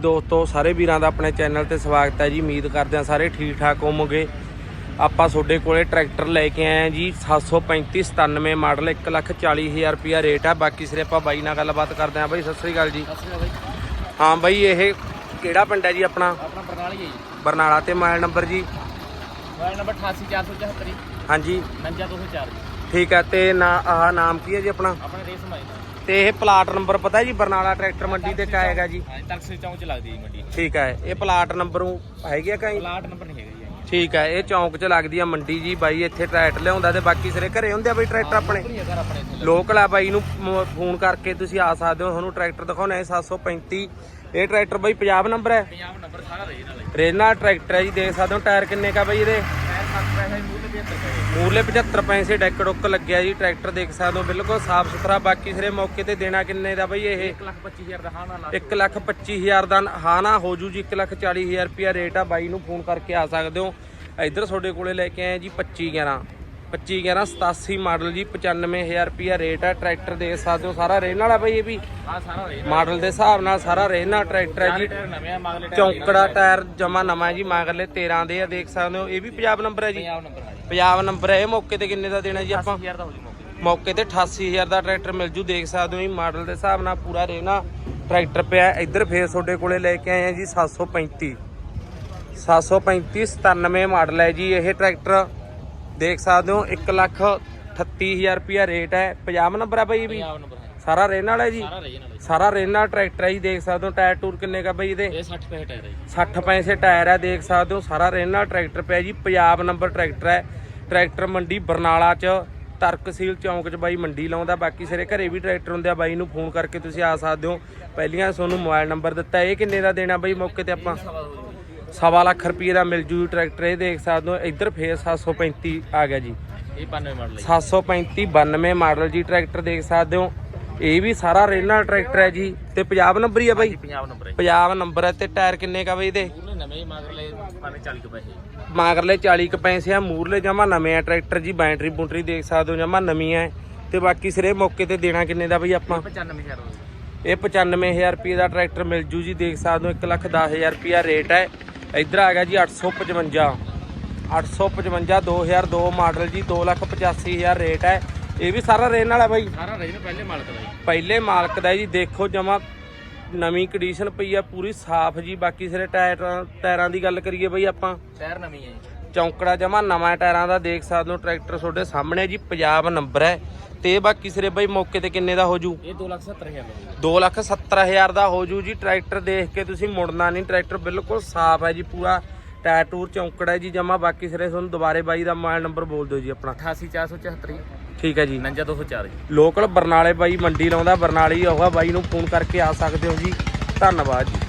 ਦੋਸਤੋ ਸਾਰੇ ਵੀਰਾਂ ਦਾ ਆਪਣੇ ਚੈਨਲ ਤੇ ਸਵਾਗਤ ਹੈ ਜੀ। ਉਮੀਦ ਕਰਦੇ ਹਾਂ ਸਾਰੇ ਠੀਕ ਠਾਕ ਹੋਵੋਗੇ। ਆਪਾਂ ਤੁਹਾਡੇ ਕੋਲੇ ਟਰੈਕਟਰ ਲੈ ਕੇ ਆਏ ਆ ਜੀ। 735 97 ਮਾਡਲ 140000 ਰੁਪਿਆ ਰੇਟ ਆ। ਬਾਕੀ ਸਿਰੇ ਆਪਾਂ ਬਾਈ ਨਾਲ ਗੱਲਬਾਤ ਕਰਦੇ ਹਾਂ। ਬਾਈ ਸਤਿ ਸ੍ਰੀ ਅਕਾਲ ਜੀ। ਹਾਂ ਬਾਈ ਇਹ ਕਿਹੜਾ ਪਿੰਡ ਹੈ ਜੀ ਆਪਣਾ? ਆਪਣਾ ਬਰਨਾਲਾ ਹੀ ਹੈ ਜੀ। ਬਰਨਾਲਾ ਤੇ ਮੋਬਾਈਲ ਨੰਬਰ ਜੀ? ਮੋਬਾਈਲ ਨੰਬਰ 88474 ਹਾਂਜੀ। 99204 ਜੀ। ਠੀਕ ਹੈ ਤੇ ਨਾ ਆਹ ਨਾਮ ਕੀ ਹੈ ਜੀ ਆਪਣਾ? ਆਪਣਾ ਰੇਸ ਮਾਈ ਦਾ। ਤੇ ਇਹ ਪਲਾਟ ਨੰਬਰ ਪਤਾ ਜੀ ਬਰਨਾਲਾ ਟਰੈਕਟਰ ਮੰਡੀ ਤੇ ਕਾਏਗਾ ਜੀ। ਹਾਂ ਤਲਕਸੀ ਚੌਂਕ ਚ ਲੱਗਦੀ ਹੈ ਮੰਡੀ। ਠੀਕ ਹੈ ਇਹ ਪਲਾਟ ਨੰਬਰ ਹੈਗੇ ਆ ਕਈ ਪਲਾਟ ਨੰਬਰ ਨਹੀਂ ਹੈਗਾ ਜੀ ਠੀਕ ਹੈ ਇਹ ਚੌਂਕ 'ਚ ਲੱਗਦੀ ਆ ਮੰਡੀ ਜੀ ਬਾਈ ਇੱਥੇ ਟਰੈਕਟਰ ਲਿਆਉਂਦਾ ਤੇ ਬਾਕੀ ਸਿਰੇ ਘਰੇ ਹੁੰਦੇ ਆ ਬਾਈ ਟਰੈਕਟਰ ਆਪਣੇ? ਲੋਕਲ ਆ ਬਾਈ ਨੂੰ ਫੋਨ ਕਰਕੇ ਤੁਸੀਂ ਆ ਸਕਦੇ ਹੋ ਤੁਹਾਨੂੰ ਟਰੈਕਟਰ ਦਿਖਾਉਣਾ ਹੈ 735 ਇਹ ਟਰੈਕਟਰ ਬਾਈ ਪੰਜਾਬ ਨੰਬਰ ਹੈ? ਪੰਜਾਬ ਨੰਬਰ ਸਾਰਾ ਰਹੀ ਨਾਲ ਹੈ। ਰੇਨਾ ਟਰੈਕਟਰ ਹੈ ਜੀ ਦੇਖ ਸਕਦੇ ਹੋ ਟਾਇਰ ਕਿੰਨੇ ਕਾ ਬਾਈ ਇਹਦੇ? ਪੈਰ ਸੱਤ ਪੈਸੇ ਮੂੰਹ ਤੇ 75 ਪੈਸੇ ਮੂਰਲੇ 75 ਪੈਸੇ ਡੈਕ ਡੁੱਕ ਲੱਗਿਆ ਜੀ ਟਰੈਕਟਰ ਦੇਖ ਸਕਦੇ ਹੋ ਬਿਲਕੁਲ ਸਾਫ਼ ਸੁਥਰਾ ਬਾਕੀ ਸਿਰੇ ਮੌਕੇ ਤੇ ਦੇਣਾ ਕਿੰਨੇ ਦਾ ਬਾਈ ਇਹ? 1 ਲੱਖ 25000 ਦਾ ਹਾਂ ਨਾਲ 1 ਲੱਖ 25000 ਦਾ ਹਾਂ ਨਾ ਹੋ ਜੂ ਜੀ 1 ਲੱਖ 40000 ਰੁਪਿਆ ਰੇਟ ਆ ਬਾਈ ਨੂੰ ਫੋਨ ਕਰਕੇ ਆ ਸਕਦੇ ਹੋ। ਇੱਧਰ ਤੁਹਾਡੇ ਕੋਲੇ ਲੈ ਕੇ ਆਏ ਜੀ 25 11 25 11 87 ਮਾਡਲ ਜੀ 95000 ਰੁਪਿਆ ਰੇਟ ਆ। ਟਰੈਕਟਰ ਦੇਖ ਸਕਦੇ ਹੋ ਸਾਰਾ ਰੇਨ ਵਾਲਾ ਬਾਈ ਇਹ ਵੀ? ਹਾਂ ਸਾਰਾ ਰਹੀ ਮਾਡਲ ਦੇ ਹਿਸਾਬ ਨਾਲ ਸਾਰਾ ਰੇਨ ਵਾਲਾ ਟਰੈਕਟਰ ਹੈ ਜੀ। ਚੌਂਕੜਾ ਟਾਇਰ ਜਮਾ ਨਵਾਂ ਜੀ ਮਗਰਲੇ 13 ਦੇ ਆ ਦੇਖ ਸਕਦੇ ਹੋ। ਇਹ ਵੀ ਪੰਜਾਬ ਨੰਬਰ ਹੈ ਜੀ? ਪੰਜਾਬ ਨੰਬਰ ਹੈ ਜੀ। ਪੰਜਾਬ ਨੰਬਰ ਹੈ ਇਹ ਮੌਕੇ ਤੇ ਕਿੰਨੇ ਦਾ ਦੇਣਾ ਜੀ ਆਪਾਂ? 80000 ਦਾ ਹੋ ਜੂ ਮੌਕੇ ਤੇ। ਮੌਕੇ ਤੇ 88000 ਦਾ ਟਰੈਕਟਰ ਮਿਲ ਜੂ ਦੇਖ ਸਕਦੇ ਹੋ ਜੀ। ਮਾਡਲ ਦੇ ਹਿਸਾਬ ਨਾਲ ਪੂਰਾ ਰੇਨਾ ਟਰੈਕਟਰ ਪਿਆ। ਇੱਧਰ ਫੇਰ ਤੁਹਾਡੇ ਕੋਲੇ ਲੈ ਕੇ ਆਏ ਆ ਜੀ 735 735 97 ਮਾਡਲ ਹੈ ਜੀ ਇਹ ਟਰੈਕਟਰ। ਦੇਖ ਸਕਦੇ ਹੋ 1 ਲੱਖ 38000 ਰੁਪਿਆ ਰੇਟ ਹੈ। ਪੰਜਾਬ ਨੰਬਰ ਹੈ ਬਾਈ ਇਹ ਵੀ। ਪੰਜਾਬ ਨੰਬਰ ਹੈ। ਸਾਰਾ ਰੇਨ ਵਾਲਾ ਹੈ ਜੀ? ਸਾਰਾ ਰਹੀ ਨਾਲ ਸਾਰਾ ਰੇਨ ਵਾਲਾ ਟਰੈਕਟਰ ਹੈ ਜੀ ਦੇਖ ਸਕਦੇ ਹੋ ਟਾਇਰ ਟੂਰ ਕਿੰਨੇ ਕਾ ਬਾਈ ਇਹਦੇ? ਇਹ 60 ਪੈਸੇ ਟਾਇਰ ਹੈ ਜੀ। 60 ਪੈਸੇ ਟਾਇਰ ਹੈ ਦੇਖ ਸਕਦੇ ਹੋ ਸਾਰਾ ਰੇਨ ਵਾਲਾ ਟਰੈਕਟਰ ਪਿਆ ਜੀ ਪੰਜਾਬ ਨੰਬਰ ਟਰੈਕਟਰ ਹੈ। ਟਰੈਕਟਰ ਮੰਡੀ ਬਰਨਾਲਾ ਚ ਤਰਕਸੀਲ ਚੌਂਕ ਚ ਬਾਈ ਮੰਡੀ ਲਾਉਂਦਾ ਬਾਕੀ ਸਾਰੇ ਘਰੇ ਵੀ ਟਰੈਕਟਰ ਹੁੰਦੇ ਆ ਬਾਈ ਨੂੰ ਫੋਨ ਕਰਕੇ ਤੁਸੀਂ ਆ ਸਕਦੇ ਹੋ। ਪਹਿਲੀਆਂ ਤੁਹਾਨੂੰ ਮੋਬਾਈਲ ਨੰਬਰ ਦਿੱਤਾ ਇਹ ਕਿੰਨੇ ਦਾ ਦੇਣਾ ਬਾਈ ਮੌਕੇ ਤੇ ਆਪਾਂ? ਸਵਾ ਹੋ ਲੱਖ ਰੁਪਏ ਦਾ ਮਿਲ ਜੂ ਟਰੈਕਟਰ ਇਹ ਦੇਖ ਸਕਦੇ ਹੋ ਇੱਧਰ ਫੇਰ 735 ਆ ਗਿਆ ਜੀ। ਇਹ 92 ਮਾਡਲ ਹੈ 735 92 ਮਾਡਲ ਜੀ ਟਰੈਕਟਰ ਦੇਖ ਸਕਦੇ ਹੋ। ਇਹ ਵੀ ਸਾਰਾ ਰੇਨਾ ਟਰੈਕਟਰ ਹੈ ਜੀ ਤੇ ਪੰਜਾਬ ਨੰਬਰ ਹੀ ਆ ਬਾਈ? ਪੰਜਾਬ ਨੰਬਰ ਹੈ ਪੰਜਾਬ ਨੰਬਰ ਹੈ ਤੇ ਟਾਇਰ ਕਿੰਨੇ ਕਾ ਬਾਈ ਇਹਦੇ? ਪੂਰੇ ਨਵੇਂ ਹੀ ਮਗਲੇ ਪਾਣੇ 40 ਕੁ ਪੈਸੇ ਮਾਗਰਲੇ 40 ਕ ਪੈਸੇ ਆ ਮੂਰਲੇ ਜਮਾ ਨਵੇਂ ਆ ਟਰੈਕਟਰ ਜੀ ਬੈਟਰੀ ਬੂਟਰੀ ਦੇਖ ਸਕਦੇ ਹੋ ਜਮਾ ਨਵੀਂ ਆ ਤੇ ਬਾਕੀ ਸਿਰੇ ਮੌਕੇ ਤੇ ਦੇਣਾ ਕਿੰਨੇ ਦਾ ਬਈ ਆਪਾਂ? 95000 ਹੋ ਜੂ ਇਹ 95000 ਰੁਪਏ ਦਾ ਟਰੈਕਟਰ ਮਿਲ ਜੂ ਜੀ ਦੇਖ ਸਕਦੇ ਹੋ 1 ਲੱਖ 10000 ਰੁਪਿਆ ਰੇਟ ਹੈ। ਇੱਧਰ ਆ ਗਿਆ ਜੀ 855 855 2002 ਮਾਡਲ ਜੀ 285000 ਰੇਟ ਹੈ। ਇਹ ਵੀ ਸਾਰਾ ਰੇਨ ਵਾਲਾ ਬਾਈ? ਸਾਰਾ ਰਹੀ ਨੇ ਪਹਿਲੇ ਮਾਲਕ ਦਾ ਜੀ। ਪਹਿਲੇ ਮਾਲਕ ਦਾ ਜੀ ਦੇਖੋ ਜਮਾ ਨਵੀਂ ਕੰਡੀਸ਼ਨ ਪਈ ਆ ਪੂਰੀ ਸਾਫ਼ ਜੀ। ਬਾਕੀ ਸਿਰੇ ਟਾਇਰ ਟਾਇਰਾਂ ਦੀ ਗੱਲ ਕਰੀਏ ਬਈ ਆਪਾਂ। ਟਾਇਰ ਨਵੀਂ ਹੈ ਜੀ। ਚੌਂਕੜਾ ਜਮਾ ਨਵਾਂ ਟਾਇਰਾਂ ਦਾ ਦੇਖ ਸਕਦੇ ਹੋ ਟਰੈਕਟਰ ਤੁਹਾਡੇ ਸਾਹਮਣੇ ਜੀ ਪੰਜਾਬ ਨੰਬਰ ਹੈ। ਤੇ ਬਾਕੀ ਸਿਰੇ ਬਾਈ ਮੌਕੇ ਤੇ ਕਿੰਨੇ ਦਾ ਹੋ ਜੂ? ਇਹ 270000 ਦਾ 270000 ਦਾ ਹੋ ਜੂ ਜੀ ਟਰੈਕਟਰ ਦੇਖ ਕੇ ਤੁਸੀਂ ਮੁੜਨਾ ਨਹੀਂ ਟਰੈਕਟਰ ਬਿਲਕੁਲ ਸਾਫ਼ ਹੈ ਜੀ ਪੂਰਾ ਟਾਇਰ ਟੂਰ ਚੌਂਕੜਾ ਹੈ ਜੀ ਜਮਾ ਬਾਕੀ ਸਿਰੇ ਤੁਹਾਨੂੰ ਦੁਬਾਰੇ ਬਾਈ ਦਾ ਮੋਬਾਈਲ ਨੰਬਰ ਬੋਲ ਦਿਓ ਜੀ ਆਪਣਾ। 88474 ਠੀਕ ਹੈ ਜੀ। 99204 ਜੀ। ਲੋਕਲ ਬਰਨਾਲੇ ਬਾਈ ਮੰਡੀ ਲਾਉਂਦਾ ਬਰਨਾਲੀ ਆਊਗਾ ਬਾਈ ਨੂੰ ਫੋਨ ਕਰਕੇ ਆ ਸਕਦੇ ਹੋ ਜੀ। ਧੰਨਵਾਦ ਜੀ।